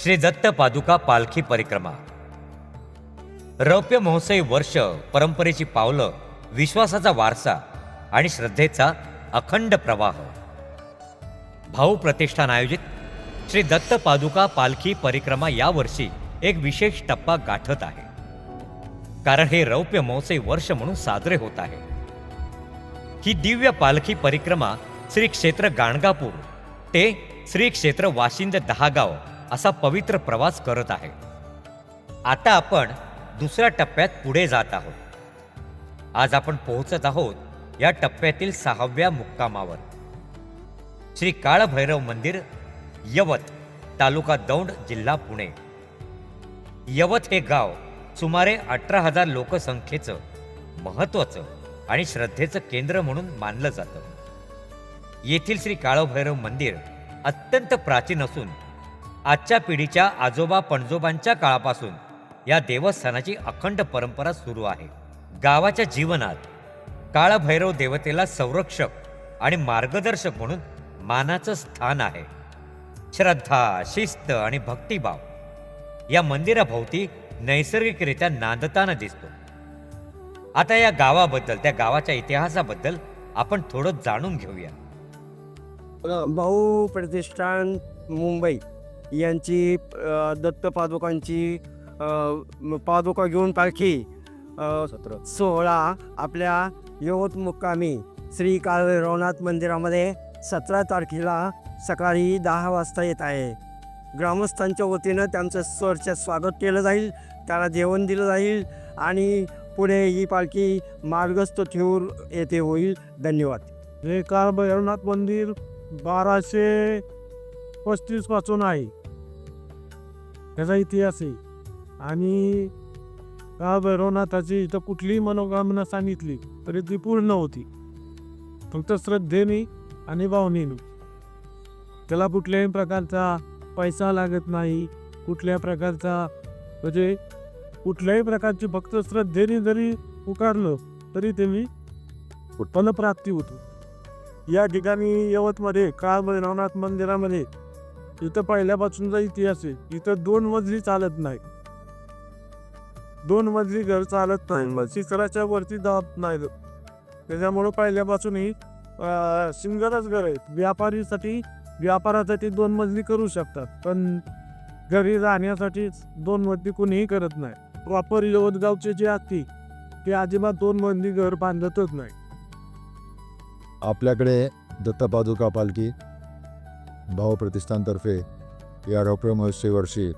श्री दत्त पादुका पालखी परिक्रमा. रौप्य महोत्सवी वर्ष परंपरेची पावलं विश्वासाचा वारसा आणि श्रद्धेचा अखंड प्रवाह. भाऊ प्रतिष्ठान आयोजित श्री दत्त पादुका पालखी परिक्रमा यावर्षी एक विशेष टप्पा गाठत आहे. कारण हे रौप्य महोत्सवी वर्ष म्हणून साजरे होत आहे. ही दिव्य पालखी परिक्रमा श्री क्षेत्र गाणगापूर ते श्री क्षेत्र वाशिंद दहागाव असा पवित्र प्रवास करत आहे. आता आपण दुसऱ्या टप्प्यात पुढे जात आहोत. आज आपण पोहोचत आहोत या टप्प्यातील सहाव्या मुक्कामावर. श्री काळभैरव मंदिर यवत तालुका दौंड जिल्हा पुणे. यवत हे गाव सुमारे अठरा हजार लोकसंख्येचं महत्वाचं आणि श्रद्धेचं केंद्र म्हणून मानलं जातं. येथील श्री काळभैरव मंदिर अत्यंत प्राचीन असून आजच्या पिढीच्या आजोबा पणजोबांच्या काळापासून या देवस्थानाची अखंड परंपरा सुरू आहे. गावाच्या जीवनात काळभैरव देवतेला संरक्षक आणि मार्गदर्शक म्हणून मानाचं स्थान आहे. श्रद्धा शिस्त आणि भक्तिभाव या मंदिराभोवती नैसर्गिकरित्या नांदताना दिसतो. आता या गावाबद्दल त्या गावाच्या इतिहासाबद्दल आपण थोडं जाणून घेऊया. भाऊ प्रतिष्ठान मुंबई. यांची दत्त पादुकांची पादुका घेऊन पालखी अ, सोहळा आपल्या यवत मुक्कामी श्री काळभैरवनाथ मंदिरामध्ये सतरा तारखेला सकाळी दहा वाजता येत आहे. ग्रामस्थांच्या वतीनं त्यांचं सरच्या स्वागत केलं जाईल त्यांना जेवण दिलं जाईल आणि पुढे ही पालखी मार्गस्थ ठेवून येथे होईल. धन्यवाद. हे काळ भैरवनाथ मंदिर बाराशे पस्तीसपासून आहे. त्याचा इतिहास आहे. आणि का भैरवनाथाची इथं कुठलीही मनोकामना सांगितली तरी ती पूर्ण होती. फक्त श्रद्धेने आणि भावनेने. त्याला कुठल्याही प्रकारचा पैसा लागत नाही. कुठल्या प्रकारचा म्हणजे कुठल्याही प्रकारची फक्त श्रद्धेने जरी पुकारलं तरी त्यांनी फलप्राप्ती होतो. या ठिकाणी यवतमध्ये काळ भैरवनाथ मंदिरामध्ये इथं पहिल्यापासूनचा इतिहास आहे इथं दोन मजली चालत नाही. दोन मजली घर चालत नाही. शिखराच्या वरती जात नाही. त्याच्यामुळं पहिल्यापासून ही अं, सिंगलच घर आहेत. व्यापारीसाठी व्यापारासाठी दोन मजली करू शकतात. पण घरी राहण्यासाठी दोन मजली कोणीही करत नाही. प्रॉपर यवतगावचे जे असते ते अजिबात दोन मजली घर बांधतच नाही. आपल्याकडे दत्तपादुका पालखी भाव प्रतिष्ठानतर्फे या डॉक्टर महोत्सवी वर्षी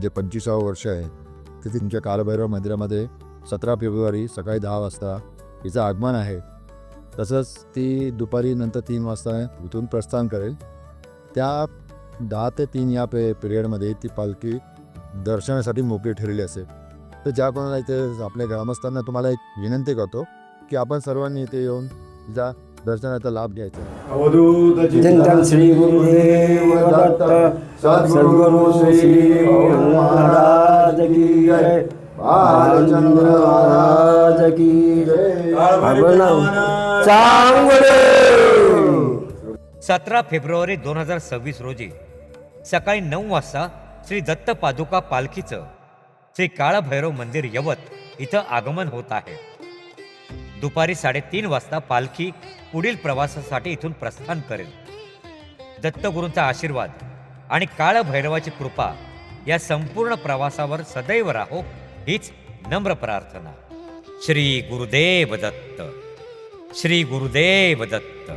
जे पंचवीसावं वर्ष आहे ते तुमच्या कालभैरव मंदिरामध्ये सतरा फेब्रुवारी सकाळी दहा वाजता हिचं आगमन आहे. तसंच ती दुपारी नंतर तीन वाजता इथून प्रस्थान करेल. त्या दहा ते तीन या पे पिरियडमध्ये ती पालखी दर्शनासाठी मोकळी ठरलेली असेल. तर ज्या कोणाला इथे आपल्या ग्रामस्थांना तुम्हाला एक विनंती करतो की आपण सर्वांनी इथे येऊन जा दर्शनाचा लाभ घ्यायचा चिंतन श्री गुरुदेव दत्त सद्गुरु श्री महाराज की जय बालचंद्र महाराज की जय अभिनव चांगले। सतरा फेब्रुवारी दोन हजार सव्वीस रोजी सकाळी नऊ वाजता श्री दत्त पादुका पालखीचं श्री काळभैरव मंदिर यवत इथं आगमन होत आहे. दुपारी साडेतीन वाजता पालखी पुढील प्रवासासाठी इथून प्रस्थान करेल. दत्तगुरूंचा आशीर्वाद आणि काळभैरवाची कृपा या संपूर्ण प्रवासावर सदैव राहो हीच नम्र प्रार्थना. श्री गुरुदेव दत्त. श्री गुरुदेव दत्त.